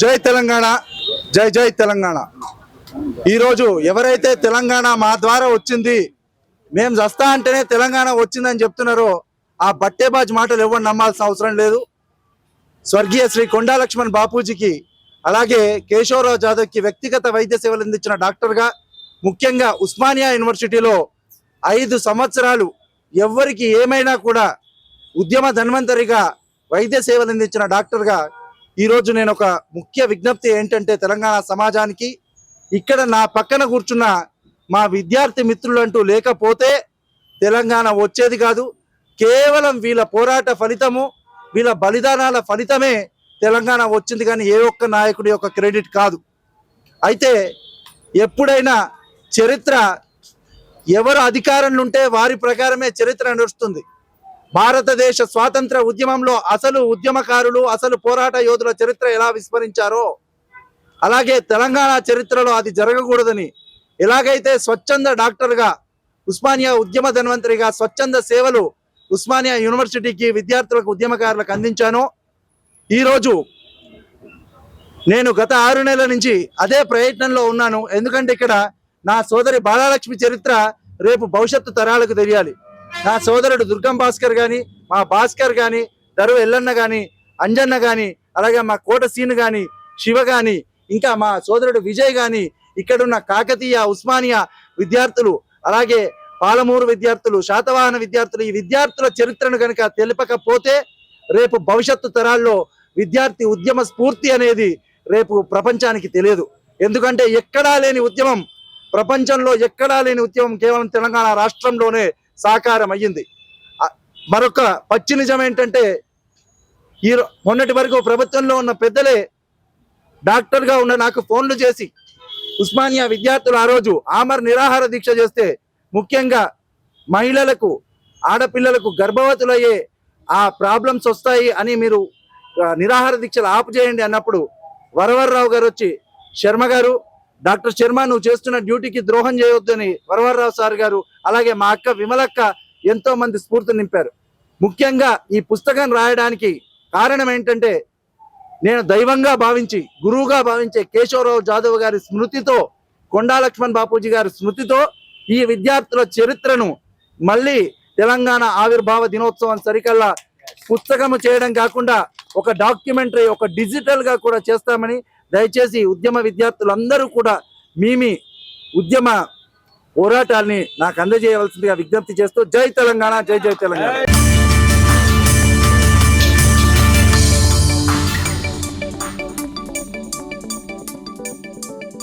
జై తెలంగాణ జై జై తెలంగాణ. ఈరోజు ఎవరైతే తెలంగాణ మా ద్వారా వచ్చింది మేము చస్తా అంటేనే తెలంగాణ వచ్చిందని చెప్తున్నారో ఆ బట్టేబాజ్ మాటలు ఎవరు నమ్మాల్సిన అవసరం లేదు. స్వర్గీయ శ్రీ కొండా లక్ష్మణ్ బాపూజీకి అలాగే కేశవరావు జాదవ్కి వ్యక్తిగత వైద్య సేవలు అందించిన డాక్టర్గా ముఖ్యంగా ఉస్మానియా యూనివర్సిటీలో ఐదు సంవత్సరాలు ఎవ్వరికి ఏమైనా కూడా ఉద్యమ ధన్వంతరిగా వైద్య సేవలు అందించిన డాక్టర్గా ఈరోజు నేను ఒక ముఖ్య విజ్ఞప్తి ఏంటంటే తెలంగాణ సమాజానికి ఇక్కడ నా పక్కన కూర్చున్న మా విద్యార్థి మిత్రులు అంటూ లేకపోతే తెలంగాణ వచ్చేది కాదు. కేవలం వీళ్ళ పోరాట ఫలితము వీళ్ళ బలిదానాల ఫలితమే తెలంగాణ వచ్చింది కానీ ఏ ఒక్క నాయకుడి యొక్క క్రెడిట్ కాదు. అయితే ఎప్పుడైనా చరిత్ర ఎవరు అధికారంలో ఉంటే వారి ప్రకారమే చరిత్ర నడుస్తుంది. భారతదేశ స్వాతంత్ర ఉద్యమంలో అసలు ఉద్యమకారులు అసలు పోరాట యోధుల చరిత్ర ఎలా విస్మరించారో అలాగే తెలంగాణ చరిత్రలో అది జరగకూడదని ఎలాగైతే స్వచ్ఛంద డాక్టర్గా ఉస్మానియా ఉద్యమ ధన్వంతరిగా స్వచ్ఛంద సేవలు ఉస్మానియా యూనివర్సిటీకి విద్యార్థులకు ఉద్యమకారులకు అందించానో ఈరోజు నేను గత ఆరు నెలల నుంచి అదే ప్రయత్నంలో ఉన్నాను. ఎందుకంటే ఇక్కడ నా సోదరి బాలలక్ష్మి చరిత్ర రేపు భవిష్యత్తు తరాలకు తెలియాలి. నా సోదరుడు దుర్గం భాస్కర్ గాని మా భాస్కర్ గాని దరువు ఎల్లన్న గాని అంజన్న గాని అలాగే మా కోట సీను గాని శివ గాని ఇంకా మా సోదరుడు విజయ్ గాని ఇక్కడున్న కాకతీయ ఉస్మానియా విద్యార్థులు అలాగే పాలమూరు విద్యార్థులు శాతవాహన విద్యార్థులు ఈ విద్యార్థుల చరిత్రను కనుక తెలిపకపోతే రేపు భవిష్యత్తు తరాల్లో విద్యార్థి ఉద్యమ స్ఫూర్తి అనేది రేపు ప్రపంచానికి తెలియదు. ఎందుకంటే ఎక్కడా లేని ఉద్యమం ప్రపంచంలో ఎక్కడా లేని ఉద్యమం కేవలం తెలంగాణ రాష్ట్రంలోనే సాకారం అయ్యింది. మరొక పచ్చి నిజం ఏంటంటే ఈ మొన్నటి వరకు ప్రభుత్వంలో ఉన్న పెద్దలే డాక్టర్గా ఉన్న నాకు ఫోన్లు చేసి ఉస్మానియా విద్యార్థులు ఆ రోజు ఆమర్ నిరాహార దీక్ష చేస్తే ముఖ్యంగా మహిళలకు ఆడపిల్లలకు గర్భవతులయ్యే ఆ ప్రాబ్లమ్స్ వస్తాయి అని మీరు నిరాహార దీక్షలు ఆపు చేయండి అన్నప్పుడు వరవర్రావు గారు వచ్చి శర్మ గారు డాక్టర్ శర్మ నువ్వు చేస్తున్న డ్యూటీకి ద్రోహం చేయొద్దని వరవరరావు సార్ గారు అలాగే మా అక్క విమలక్క ఎంతో మంది స్ఫూర్తి నింపారు. ముఖ్యంగా ఈ పుస్తకం రాయడానికి కారణం ఏంటంటే నేను దైవంగా భావించి గురువుగా భావించే కేశవరావు జాదవ్ గారి స్మృతితో కొండా లక్ష్మణ్ బాపూజీ గారి స్మృతితో ఈ విద్యార్థుల చరిత్రను మళ్ళీ తెలంగాణ ఆవిర్భావ దినోత్సవం సరికల్లా పుస్తకము చేయడం కాకుండా ఒక డాక్యుమెంటరీ ఒక డిజిటల్గా కూడా చేస్తామని దయచేసి ఉద్యమ విద్యార్థులందరూ కూడా మీమి ఉద్యమ పోరాటాల్ని నాకు అందజేయవలసిందిగా విజ్ఞప్తి చేస్తూ జై తెలంగాణ జై జై తెలంగాణ.